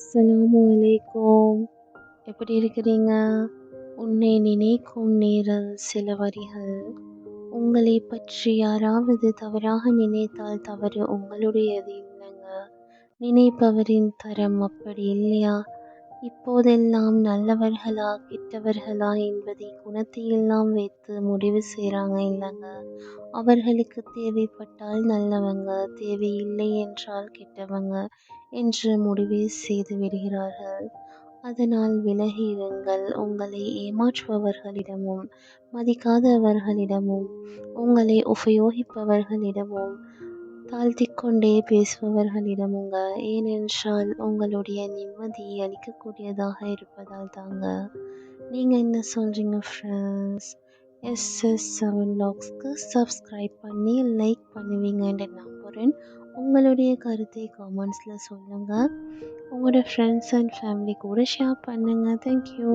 அஸ்லாமு அலைக்கும். எப்படி இருக்கிறீங்க? உன்னை நினைக்கும் நேரம் சில வரிகள். உங்களை பற்றி யாராவது தவறாக நினைத்தால் தவறு உங்களுடையது இல்லைங்க. நினைப்பவரின் தரம் அப்படி இல்லையா? இப்போதெல்லாம் நல்லவர்களா கெட்டவர்களா என்பதை குணத்தையெல்லாம் வைத்து முடிவு செய்கிறாங்க இல்லைங்க. அவர்களுக்கு தேவைப்பட்டால் நல்லவங்க தேவையில்லை என்றால் கெட்டவங்க என்று முடிவு செய்து விடுகிறார்கள். அதனால் விலகி இருங்கள். உங்களை ஏமாற்றுபவர்களிடமும் மதிக்காதவர்களிடமும் உங்களை உபயோகிப்பவர்களிடமும் தாழ்த்திக்கொண்டே பேசுபவர்களிடமுங்க ஏனென்றால் உங்களுடைய நிம்மதி அளிக்கக்கூடியதாக இருப்பதால் தாங்க. நீங்கள் என்ன சொல்கிறீங்க ஃப்ரெண்ட்ஸ் எஸ்எஸ் செவன் லாக்ஸ்க்கு சப்ஸ்கிரைப் பண்ணி லைக் பண்ணுவீங்கன்னு நம்புகிறேன் உங்களுடைய கருத்தை காமெண்ட்ஸில் சொல்லுங்கள் உங்களோட ஃப்ரெண்ட்ஸ் அண்ட் ஃபேமிலி கூட ஷேர் பண்ணுங்கள் தேங்க்யூ